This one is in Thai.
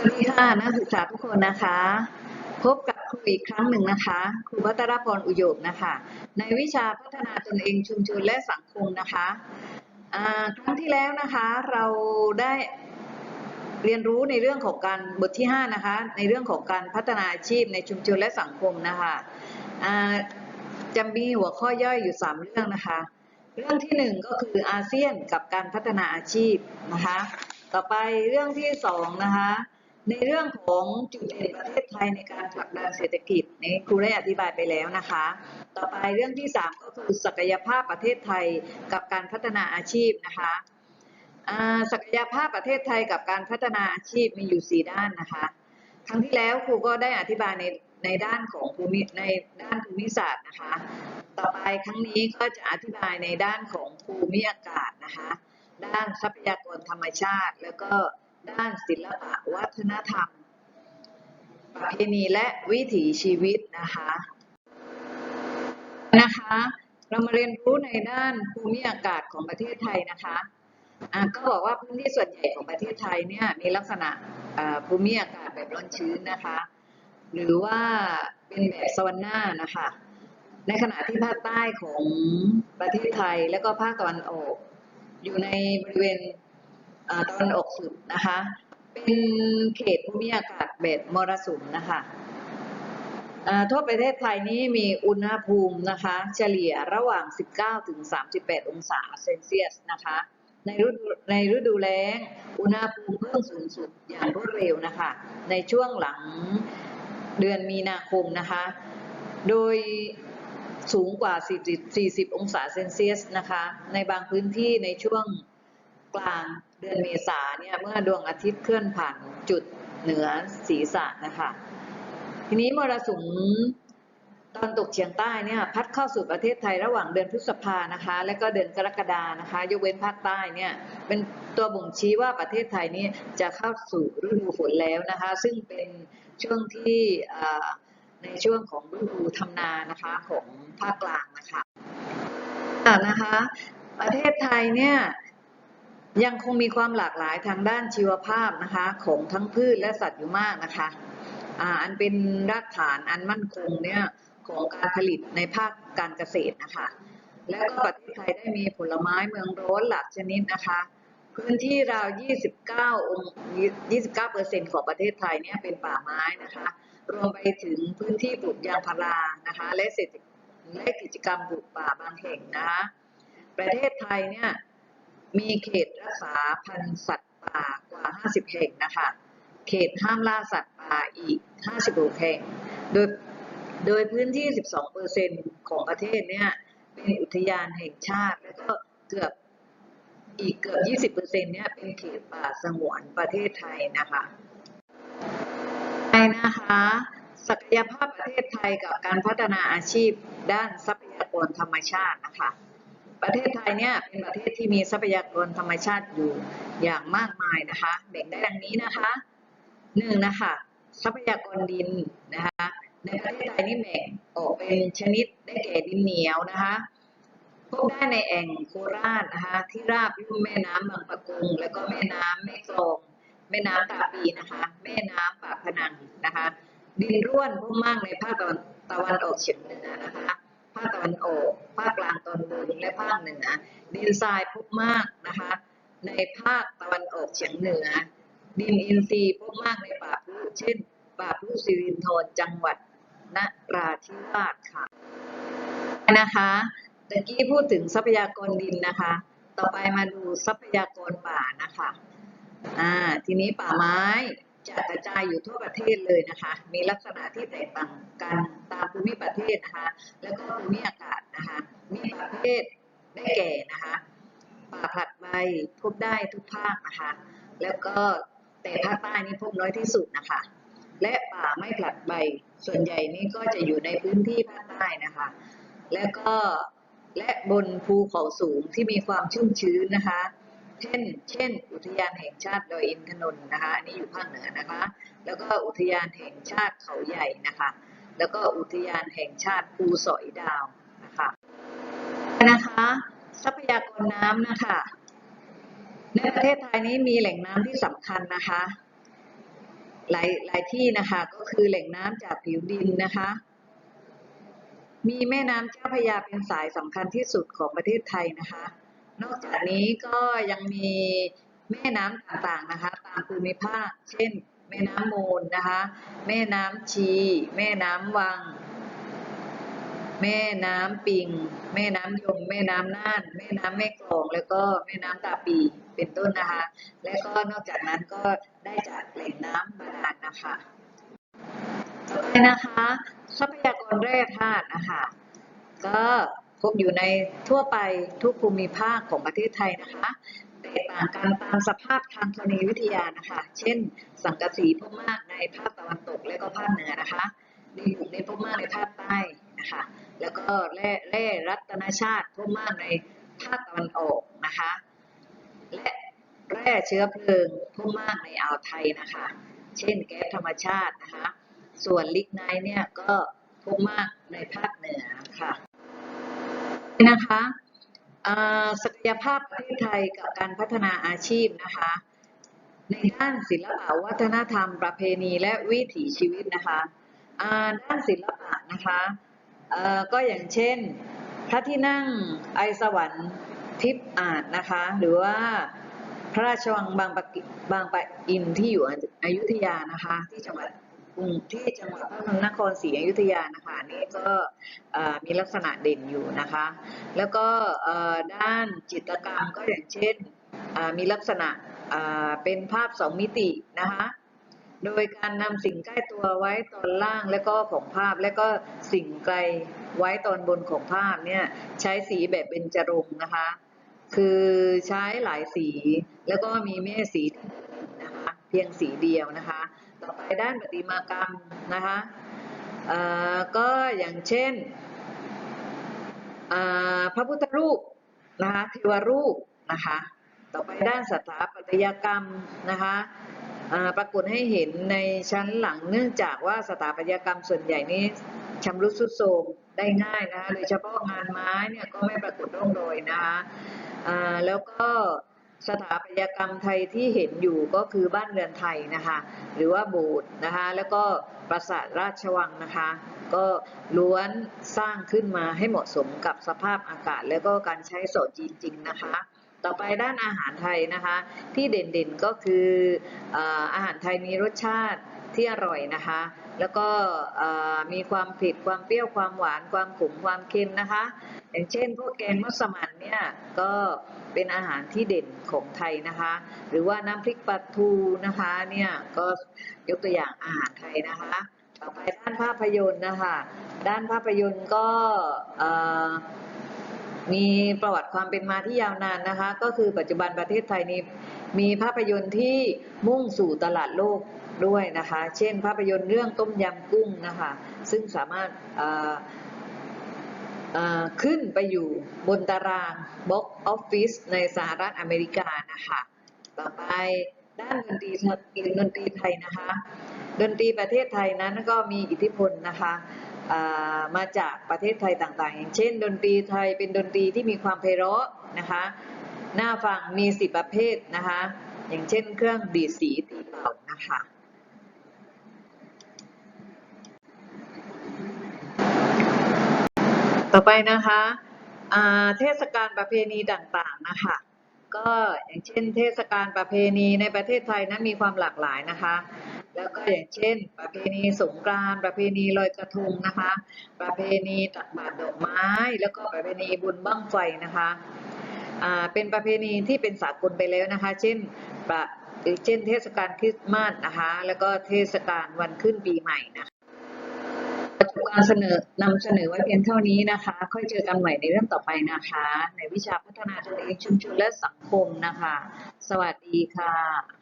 สวัสดีค่ะนักศึกษาทุกคนนะคะ พบกับครูอีกครั้งหนึ่งนะคะ ครูพัทรพรอุโยกนะคะ ในวิชาพัฒนาตนเองชุมชนและสังคมนะคะครั้งที่แล้วนะคะเราได้เรียนรู้ในเรื่องของการบทที่5นะคะในเรื่องของการพัฒนาอาชีพในชุมชนและสังคมนะคะจะมีหัวข้อย่อยอยู่ 3 เรื่องนะคะ เรื่องที่หนึ่งก็คืออาเซียนกับการพัฒนาอาชีพนะคะ ต่อไปเรื่องที่สองนะคะ ในเรื่องของจุดเด่นประเทศไทยในการผลักดันเศรษฐกิจนี่ครูได้อธิบายไปแล้วนะคะ ต่อไปเรื่องที่สามก็คือศักยภาพประเทศไทยกับการพัฒนาอาชีพนะคะศักยภาพประเทศไทยกับการพัฒนาอาชีพมีอยู่สี่ด้านนะคะ ครั้งที่แล้วครูก็ได้อธิบายในในด้านของภูมิในด้านภูมิศาสตร์นะคะ ต่อไปครั้งนี้ก็จะอธิบายในด้านของภูมิอากาศนะคะ ด้านทรัพยากรธรรมชาติแล้วก็ ด้านศิลปะวัฒนธรรม ประเพณีและวิถีชีวิตนะคะนะคะเรามาเรียนรู้ในด้านภูมิอากาศของประเทศไทยนะคะก็บอกว่าพื้นที่ส่วนใหญ่ของประเทศไทยเนี่ยมีลักษณะภูมิอากาศแบบร้อนชื้นนะคะ หรือว่าเป็นแบบสวรรค์หน้านะคะ ในขณะที่ภาคใต้ของประเทศไทยและก็ภาคตะวันออก อยู่ในบริเวณ ตะวันออกสุดนะคะ เป็นเขตภูมิอากาศแบบมรสุมนะคะทั่วประเทศไทยนี้มีอุณหภูมินะคะ เฉลี่ยระหว่าง 19 ถึง 38 องศาเซนเซียสนะคะ ในฤดูในฤดูแล้ง อุณหภูมิเพิ่มสูงสุดอย่างรวดเร็วนะคะ ในช่วงหลังเดือนมีนาคมนะคะ โดยสูงกว่า 40 40 องศาเซนเซียสนะคะ ในบางพื้นที่ในช่วงกลาง เดือนเมษาเนี่ยเมื่อดวงอาทิตย์เคลื่อนผ่านจุดเหนือศีรษะนะคะทีนี้มรสุมตอนตกเฉียงใต้เนี่ยพัดเข้าสู่ประเทศไทยระหว่างเดือนพฤษภานะคะ และก็เดือนกรกฎานะคะ ยกเว้นภาคใต้เนี่ยเป็นตัวบ่งชี้ว่าประเทศไทยนี้จะเข้าสู่ฤดูฝนแล้วนะคะ ซึ่งเป็นช่วงที่ในช่วงของฤดูทำนานะคะของภาคกลางนะคะนะคะ ประเทศไทยเนี่ย ยังคงมีความหลากหลายทางด้านชีวภาพนะคะของทั้งพืชและสัตว์อยู่มากนะคะอ่าอันเป็นรากฐานอันมั่นคงเนี่ยของการผลิตในภาคการเกษตรนะคะ และก็ประเทศไทยได้มีผลไม้เมืองร้อนหลากชนิดนะคะ พื้นที่ราว 29 องค์ 29เปอร์เซ็นต์ของประเทศไทยเนี่ยเป็นป่าไม้นะคะ รวมไปถึงพื้นที่ปลูกยางพารานะคะ และเศรษฐและกิจกรรมปลูกป่าบางแห่งนะคะ ประเทศไทยเนี่ย มีเขตรักษาพันธุ์สัตว์ป่ากว่า 50 แห่งนะคะ เขตห้ามล่าสัตว์ป่าอีก 56 แห่ง โดย โดยพื้นที่ 12เปอร์เซ็นของประเทศเนี่ย เป็นอุทยานแห่งชาติ แล้วก็เกือบอีกเกือบ 20เปอร์เซ็นเนี่ยเป็นเขตป่าสงวนประเทศไทยนะคะไปนะคะ ศักยภาพประเทศไทยกับการพัฒนาอาชีพด้านทรัพยากรธรรมชาตินะคะ ประเทศไทยเนี่ยเป็นประเทศที่มีทรัพยากรธรรมชาติอยู่อย่างมากมายนะคะ แบ่งได้ดังนี้นะคะหนึ่งนะคะทรัพยากรดินนะคะในประเทศไทยนี่แบ่งออกเป็นชนิดได้แก่ดินเหนียวนะคะพบได้ในแอ่งโคราชนะคะที่ราบลุ่มแม่น้ำบางปะกงแล้วก็แม่น้ำแม่กลองแม่น้ำตาปีนะคะ แม่น้ำปากพนังนะคะ ดินร่วนพบมากในภาคตะวันตะวันออกเฉียงเหนือนะคะ ภาคตะวันออกภาคกลางตอนบนและภาคเหนือ ดินทรายพบมากนะคะในภาคตะวันออกเฉียงเหนือ ดินอินทรีย์พบมากในป่าพรุเช่นป่าพรุสิรินธรจังหวัดนราธิวาสค่ะนะคะตะกี้พูดถึงทรัพยากรดินนะคะ ต่อไปมาดูทรัพยากรป่านะคะอ่าทีนี้ป่าไม้ จะกระจายอยู่ทั่วประเทศเลยนะคะ มีลักษณะที่แตกต่างกันตามภูมิประเทศนะคะ แล้วก็ภูมิอากาศนะคะ มีประเภทได้แก่นะคะป่าผลัดใบพบได้ทุกภาคนะคะ แล้วก็แต่ภาคใต้นี่พบน้อยที่สุดนะคะ และป่าไม่ผลัดใบส่วนใหญ่นี่ก็จะอยู่ในพื้นที่ภาคใต้นะคะ แล้วก็และบนภูเขาสูงที่มีความชุ่มชื้นนะคะ เช่น เช่น อุทยานแห่งชาติดอยอินทนนท์นะคะ อันนี้อยู่ภาคเหนือนะคะ แล้วก็อุทยานแห่งชาติเขาใหญ่นะคะ แล้วก็อุทยานแห่งชาติภูสอยดาวนะคะนะคะ ทรัพยากรน้ำนะคะในประเทศไทยนี้มีแหล่งน้ำที่สำคัญนะคะ หลายหลายที่นะคะก็คือแหล่งน้ำจากผิวดินนะคะ มีแม่น้ำเจ้าพระยาเป็นสายสำคัญที่สุดของประเทศไทยนะคะ นอกจากนี้ก็ยังมีแม่น้ำต่างๆนะคะตามภูมิภาค เช่น แม่น้ำมูลนะคะ แม่น้ำชี แม่น้ำวัง แม่น้ำปิง แม่น้ำยมแม่น้ำน่าน แม่น้ำแม่กลอง แล้วก็แม่น้ำตาปี เป็นต้นนะคะ และก็นอกจากนั้นก็ได้จากแหล่งน้ำบาดาลนะคะต่อไปนะคะ ทรัพยากรแร่ธาตุนะคะก็ พบอยู่ในทั่วไปทุกภูมิภาคของประเทศไทยนะคะแตกต่างกันตามสภาพทางธรณีวิทยานะคะ เช่น สังกะสีพบมากในภาคตะวันตกและก็ภาคเหนือนะคะดีบุกในพบมากในภาคใต้นะคะ แล้วก็แร่แร่รัตนชาติพบมากในภาคตะวันออกนะคะ และแร่เชื้อเพลิงพบมากในอ่าวไทยนะคะ เช่นแก๊สธรรมชาตินะคะ ส่วนลิกไนท์เนี่ยก็พบมากในภาคเหนือค่ะ นะคะศักยภาพประเทศไทยกับการพัฒนาอาชีพนะคะ ในด้านศิลปะวัฒนธรรม ประเพณีและวิถีชีวิตนะคะด้านศิลปะนะคะก็อย่างเช่น พระที่นั่งไอสวรรค์ทิพย์อาจนะคะ หรือว่าพระราชวังบางปะบางปะอินที่อยู่อยุธยานะคะที่จังหวัด ที่จังหวัดพระนครศรีอยุธยานะคะนี่ก็มีลักษณะเด่นอยู่นะคะ แล้วก็ด้านจิตรกรรมก็อย่างเช่นมีลักษณะเป็นภาพสองมิตินะคะโดยการนำสิ่งใกล้ตัวไว้ตอนล่างและก็ของภาพ และก็สิ่งไกลไว้ตอนบนของภาพเนี่ยใช้สีแบบเบญจรงนะคะ คือใช้หลายสีแล้วก็มีแม่สีนะคะเพียงสีเดียวนะคะ ด้านประติมากรรมนะคะก็อย่างเช่นพระพุทธรูปนะคะเทวรูปนะคะต่อไปด้านสถาปัตยกรรมนะคะปรากฏให้เห็นในชั้นหลังเนื่องจากว่าสถาปัตยกรรมส่วนใหญ่นี้ชำรุดทรุดโทรมได้ง่ายนะคะโดยเฉพาะงานไม้เนี่ยก็ไม่ปรากฏร่องรอยนะคะแล้วก็ สถาปัตยกรรมไทยที่เห็นอยู่ก็คือบ้านเรือนไทยนะคะ หรือว่าโบสถ์นะคะ แล้วก็ปราสาทราชวังนะคะ ก็ล้วนสร้างขึ้นมาให้เหมาะสมกับสภาพอากาศ แล้วก็การใช้สดจริงๆนะคะ ต่อไปด้านอาหารไทยนะคะ ที่เด่นๆก็คือเอ่ออาหารไทยมีรสชาติ ที่อร่อยนะคะ แล้วก็มีความผ็ดความเปรี้ยวความหวานความขมความเค็มนะคะ อย่างเช่นพวกแกงมัสมั่นเนี่ยก็เป็นอาหารที่เด่นของไทยนะคะ หรือว่าน้ำพริกปลาทูนะคะเนี่ยก็ยกตัวอย่างอาหารไทยนะคะต่อไปด้านภาพยนตร์นะคะ ด้านภาพยนตร์ก็มีประวัติความเป็นมาที่ยาวนานนะคะ ก็คือปัจจุบันประเทศไทยนี้มีภาพยนตร์ที่มุ่งสู่ตลาดโลก ด้วยนะคะ เช่น ภาพยนตร์เรื่องต้มยำกุ้งนะคะ ซึ่งสามารถเอ่ออ่าขึ้นไปอยู่บนตาราง Box Office ในสหรัฐอเมริกานะคะ ต่อไปด้านดนตรีดนตรีไทยนะคะ ดนตรีประเทศไทยนั้นก็มีอิทธิพลนะคะามาจากประเทศไทยต่างๆ อย่างเช่น ดนตรีไทยเป็นดนตรีที่มีความไพเราะนะคะหน้าฟังมีสิบประเภทนะคะ อย่างเช่นเครื่องดีดสีตีเป่านะคะ ต่อไปนะคะเทศกาลประเพณีต่างๆนะคะก็อย่างเช่น เทศกาลประเพณีในประเทศไทยนั้นมีความหลากหลายนะคะ แล้วก็อย่างเช่น ประเพณีสงกรานต์ประเพณีลอยกระทงนะคะ ประเพณีตักบาตรดอกไม้ แล้วก็ประเพณีบุญบั้งไฟนะคะเป็นประเพณีที่เป็นสากลไปแล้วนะคะ เช่นประเช่น เทศกาลคริสต์มาสนะคะ แล้วก็เทศกาลวันขึ้นปีใหม่นะคะ ประจำการเสนอนำเสนอไว้เพียงเท่านี้นะคะ ค่อยเจอกันใหม่ในเรื่องต่อไปนะคะ ในวิชาพัฒนาตนเองชุมชนและสังคมนะคะ สวัสดีค่ะ